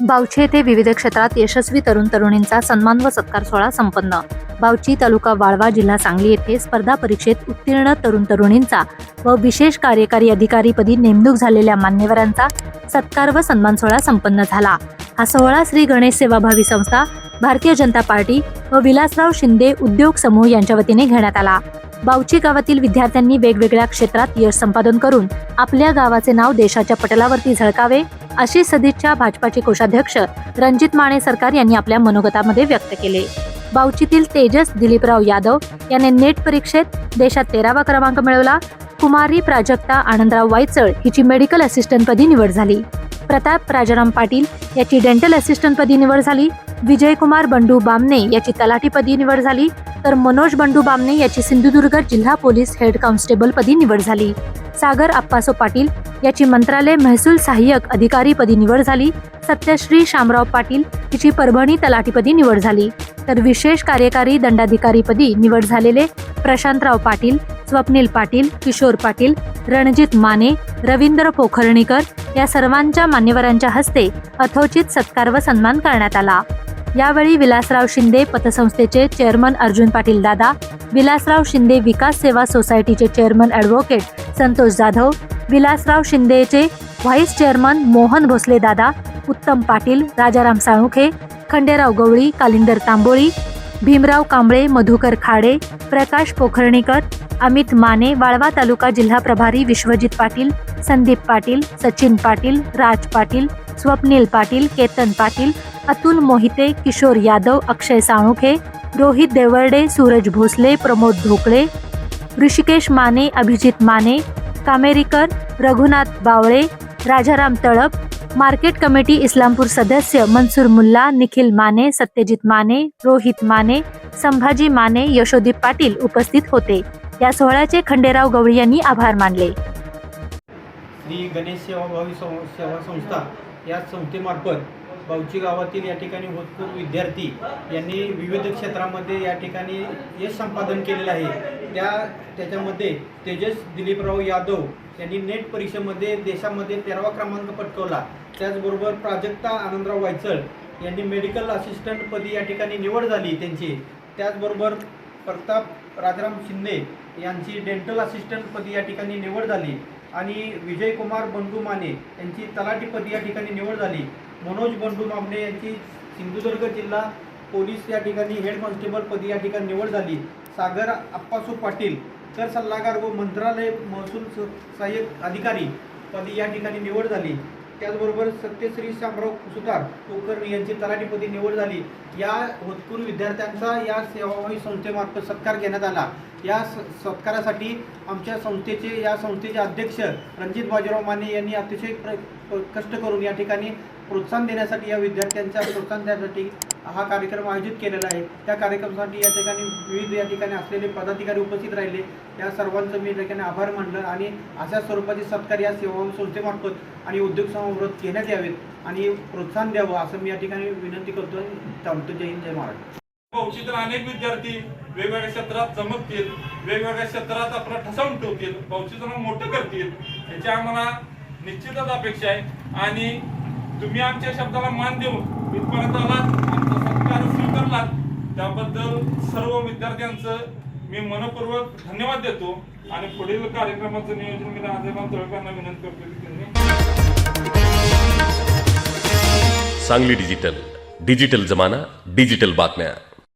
बावची येथे विविध क्षेत्रात यशस्वी तरुण तरुणींचा सन्मान व सत्कार सोहळा संपन्न. बावची तालुका वाळवा जिल्हा सांगली येथे स्पर्धा परीक्षेत उत्तीर्ण तरुण तरुणींचा व विशेष कार्यकारी अधिकारीपदी नेमणूक झालेल्या मान्यवरांचा सत्कार व सन्मान सोहळा संपन्न झाला. हा सोहळा श्री गणेश सेवाभावी संस्था भारतीय जनता पार्टी व विलासराव शिंदे उद्योग समूह यांच्या वतीने घेण्यात आला. बावची गावातील विद्यार्थ्यांनी वेगवेगळ्या क्षेत्रात यश संपादन करून आपल्या गावाचे नाव देशाच्या पटलावरती झळकावे अशी सदिच्छा भाजपाचे कोषाध्यक्ष रणजित माने सरकार यांनी आपल्या मनोगतामध्ये व्यक्त केले. बावचीतील तेजस दिलीपराव यादव याने नेट परीक्षेत देशात तेरावा क्रमांक मिळवला. कुमारी प्राजक्ता आनंदराव वायचळ हिची मेडिकल असिस्टंटपदी निवड झाली. प्रताप राजाराम पाटील याची डेंटल असिस्टंटपदी निवड झाली. विजयकुमार बंडू बामने याची तलाठीपदी निवड झाली. तर मनोज बंडू बामने याची सिंधुदुर्ग जिल्हा पोलीस हेड कॉन्स्टेबलपदी निवड झाली. सागर आप्पासो पाटील याची मंत्रालय महसूल सहाय्यक अधिकारीपदी निवड झाली. सत्यश्री शामराव पाटील हिची परभणी तलाठीपदी निवड झाली. तर विशेष कार्यकारी दंडाधिकारीपदी निवड झालेले प्रशांतराव पाटील स्वप्नील पाटील किशोर पाटील रणजित माने रवींद्र पोखर्णीकर या सर्वांच्या मान्यवरांच्या हस्ते अथोचित सत्कार व सन्मान करण्यात आला. यावेळी विलासराव शिंदे पतसंस्थेचे चेअरमन अर्जुन पाटील दादा विलासराव शिंदे विकास सेवा सोसायटीचे चेअरमन ॲडव्होकेट संतोष जाधव विलासराव शिंदेचे व्हाईस चेअरमन मोहन भोसले दादा उत्तम पाटील राजाराम साळुखे खंडेराव गवळी कालिंदर तांबोळी भीमराव कांबळे मधुकर खाडे प्रकाश पोखर्णीकर अमित माने वाळवा तालुका जिल्हा प्रभारी विश्वजित पाटील संदीप पाटील सचिन पाटील राज पाटील स्वप्नील पाटील केतन पाटील अतुल मोहिते किशोर यादव अक्षय साळुखे रोहित देवर्डे सूरज भोसले प्रमोद ढोकळे ऋषिकेश माने अभिजित माने कामेरीकर रघुनाथ बावळे राजाराम तळप मार्केट कमिटी इस्लामपूर सदस्य मनसूर मुल्ला निखिल माने सत्यजित माने रोहित माने संभाजी माने यशोदीप पाटील उपस्थित होते. या सोहळ्याचे खंडेराव गवळी यांनी आभार मानले. श्री गणेश सेवाभावी सेवा संस्था या संस्थेमार्फत बावची गावातील या ठिकाणी होतपूर विद्यार्थी यांनी विविध क्षेत्रामध्ये या ठिकाणी यश संपादन केलेलं आहे. त्या त्याच्यामध्ये तेजस दिलीपराव यादव यांनी नेट परीक्षेमध्ये देशामध्ये तेरावा क्रमांक पटकवला. त्याचबरोबर प्राजक्ता आनंदराव वायचळ यांनी मेडिकल असिस्टंटपदी या ठिकाणी निवड झाली त्यांची. त्याचबरोबर प्रताप राजाराम शिंदे यांची डेंटल असिस्टंटपदी या ठिकाणी निवड झाली. आणि विजयकुमार बंडू माने यांची तलाठीपदी या ठिकाणी निवड झाली. मनोज बंडू मामणे यांची सिंधुदुर्ग जिल्हा पोलीस या ठिकाणी हेड कॉन्स्टेबलपदी या ठिकाणी निवड झाली. सागर आप्पासू पाटील कर सल्लागार व मंत्रालय महसूल सहाय्यक अधिकारी पदी या ठिकाणी निवड झाली. त्याचबरोबर सत्यश्री शामराव सुतार कुलकर्णी यांची तलाठीपदी निवड झाली. या होतकूर विद्यार्थ्यांचा या सेवाभावी संस्थेमार्फत सत्कार घेण्यात आला. या सत्कारासाठी आमच्या संस्थेचे या संस्थेचे अध्यक्ष रणजित बाजीराव माने यांनी अतिशय प्र कष्ट करून या ठिकाणी प्रोत्साहन देण्यासाठी या विद्यार्थ्यांच्या प्रोत्साहन देण्यासाठी हा कार्यक्रम आयोजित केलेला आहे. त्या कार्यक्रमासाठी या ठिकाणी विविध या ठिकाणी असलेले पदाधिकारी उपस्थित राहिले. या सर्वांचं मी या ठिकाणी आभार मानलं आणि अशा स्वरूपाचे सत्कार या सेवा संस्थेमार्फत आणि उद्योग समूहामार्फत घेण्यात यावेत आणि प्रोत्साहन द्यावं असं मी या ठिकाणी विनंती करतो चालतो थांबतो. जय हिंद जय महाराष्ट्र. अनेक विद्यार्थी वेगवेगळ्या क्षेत्रात चमकतील वेगवेगळ्या क्षेत्रात आपला ठसा उमटवतील बौद्धीचं मोठं करतील याची आम्हाला निश्चितच अपेक्षा आहे. आणि तुम्ही आमच्या शब्दाला मान देऊन इथपर्यंत आलात. आमचा त्याबद्दल सर्व विद्यार्थ्यांचं मी मनपूर्वक धन्यवाद देतो आणि पुढील कार्यक्रमाचं नियोजन मी राजेमान तळकांना विनंती करतो की त्यांनी सांगली डिजिटल. डिजिटल जमाना डिजिटल बातम्या.